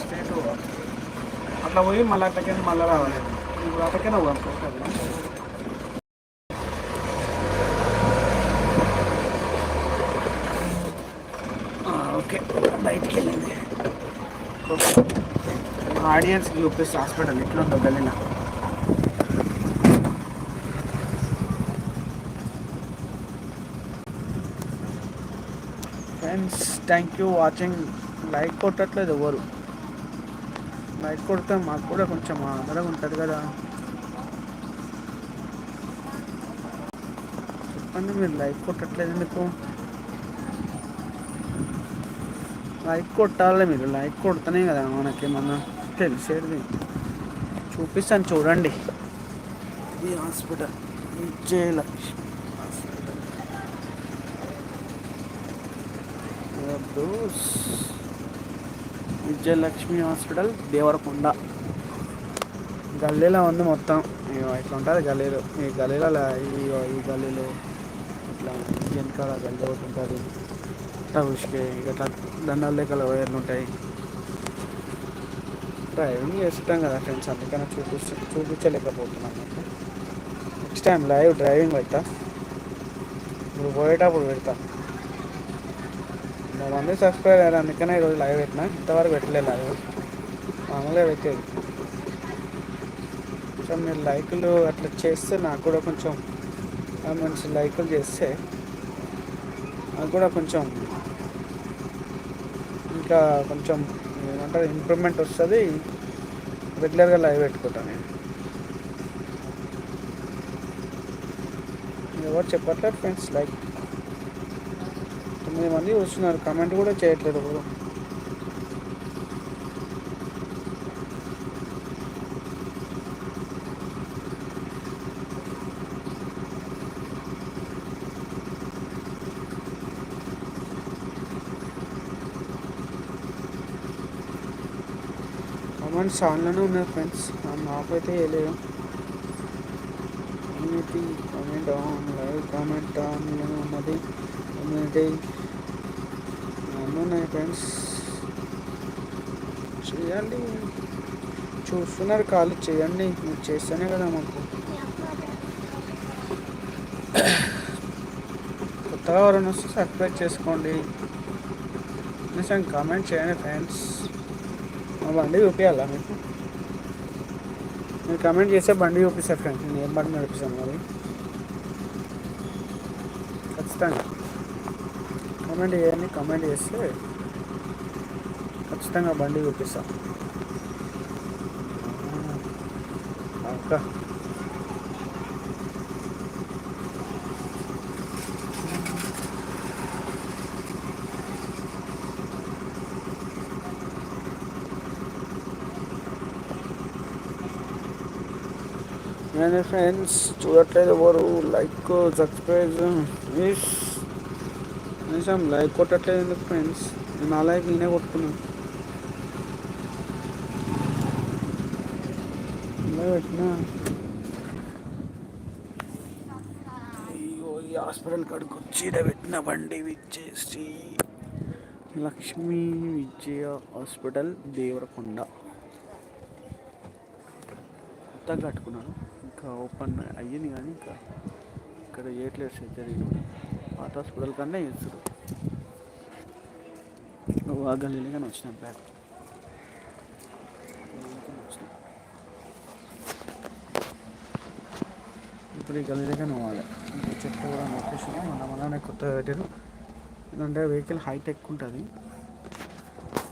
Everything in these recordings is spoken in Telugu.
స్ట్రేట్ అట్లా పోయి మళ్ళీ అట్లకైనా మళ్ళీ రావాలి ఇప్పుడు అట్లకైనా పోదాం ఓకే బయటికి వెళ్ళింది ఆడియన్స్కి చూపిస్తే హాస్పిటల్ ఎట్లా ఉందో గల్లీలో friends thank you watching like కొట్టట్లేదు ఎవరు. లైక్ కొడితే మాకు కూడా కొంచెం ఆదరగా ఉంటుంది కదా. చెప్పండి మీరు లైక్ కొట్టట్లేదు ఎందుకు? లైక్ కొట్టాలి మీరు లైక్ కొడితేనే కదా మనకి మన తెలిసేది. చూపిస్తాను చూడండి. ఈ హాస్పిటల్ విజయలక్ష్మి హాస్పిటల్. బ్రూస్ విజయలక్ష్మి హాస్పిటల్ దేవరకొండ. గల్లీలో ఉంది మొత్తం. ఇట్లా ఉంటుంది గల్లీలో. ఈ గల్లీలో ఇగో ఈ గల్లీలో ఇట్లా వెనకాల గల్లీ ఒకటి ఉంటుంది. ఇట్లా ఉసుకే ఇట్లా దండాల లెక్కల వైర్లు ఉంటాయి. డ్రైవింగ్ చేస్తాం కదా ఫ్రెండ్స్ అందుకని చూపించ చూపించలేకపోతున్నాను నెక్స్ట్ టైం లైవ్ డ్రైవింగ్ పెడతా. ఇప్పుడు పోయేటప్పుడు పెడతా. మూడు మంది సబ్స్క్రైబ్ అయ్యారు అందుకనే ఈరోజు లైవ్ పెట్టినా. ఇంతవరకు పెట్టలేదు లైవ్ మామూలుగా పెట్టేది కొంచెం మీరు లైకులు అట్లా చేస్తే నాకు కూడా కొంచెం మంచి లైకులు చేస్తే నాకు కూడా కొంచెం ఇంకా కొంచెం ఏమంటారు ఇంప్రూవ్మెంట్ వస్తుంది. రెగ్యులర్గా లైవ్ పెట్టుకుంటాను నేను. ఎవరు చెప్పట్లేదు ఫ్రెండ్స్ లైక్ తొమ్మిది మంది వస్తున్నారు కమెంట్ కూడా చేయట్లేదు ఎవరు. కమెంట్స్ ఆన్లోనే ఉన్నాయి ఫ్రెండ్స్. నాకైతే వేయలేదు community comment? On live comment? ఆన్లో ఉన్నది. కమ్యూనిటీ అన్నీ ఉన్నాయి ఫ్రెండ్స్ చేయండి. చూస్తున్నారు కాలు చేయండి. మీరు చేస్తేనే కదా మాకు. కొత్తగా ఎవరైనా వస్తే సబ్స్క్రైబ్ చేసుకోండి. కనీసం కామెంట్ చేయండి ఫ్రెండ్స్. మా బండి చూపించాలా మీకు? మీరు కమెంట్ చేస్తే బండి చూపిస్తారు ఫ్రెండ్స్. నేను ఏం బండి నడిపిస్తాను మరి? ఖచ్చితంగా. కమెంట్ చేయండి కమెంట్ చేస్తే ఖచ్చితంగా బండి చూపిస్తాం. అక్క. నేను ఫ్రెండ్స్ చూడట్లేదు ఎవరు లైక్ సబ్స్క్రైబ్ నిజం లైక్ కొట్టట్లేదు ఎందుకు ఫ్రెండ్స్ నా లైక్ నేనే కొట్టుకున్నాను పెట్టినా అయ్యో ఈ హాస్పిటల్ కాడికి వచ్చి పెట్టిన బండి విచ్చేసి. లక్ష్మీ విజయ హాస్పిటల్ దేవరకొండ. కొత్తగా కట్టుకున్నాను. ఇంకా ఓపెన్ అయ్యింది కానీ ఇంకా ఇక్కడ చేయట్లేదు సర్జరీ హాస్పిటల్ కన్నా చేస్తారు ఆ గల్లీలో కానీ వచ్చినాం బ్యాక్ ఇప్పుడు ఈ గల్లీలో కానీ పోవాలి. చెట్లు కూడా నొప్పేసినా మన మననే కొత్తగా పెట్టారు ఎందుకంటే వెహికల్ హైటెక్ ఉంటుంది.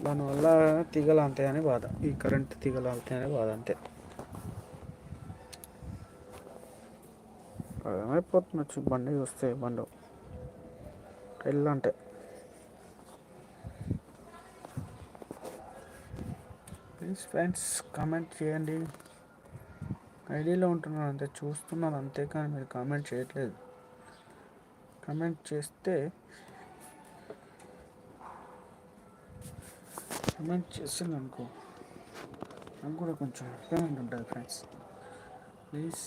దానివల్ల తీగలు అంతాయని బాధ. ఈ కరెంట్ తీగలు అంతాయని బాధ అంతే. ఏమైపోతుండొచ్చు బండి వస్తే బండి. ఎల్లు అంటే ప్లీజ్ ఫ్రెండ్స్ కామెంట్ చేయండి. ఐడియాలో ఉంటున్నాను అంతే చూస్తున్నాను అంతే కానీ మీరు కామెంట్ చేయట్లేదు. కామెంట్ చేస్తే కామెంట్ చేసింది అనుకో. నాకు కూడా కొంచెం పేమెంట్ ఉంటుంది ఫ్రెండ్స్ ప్లీజ్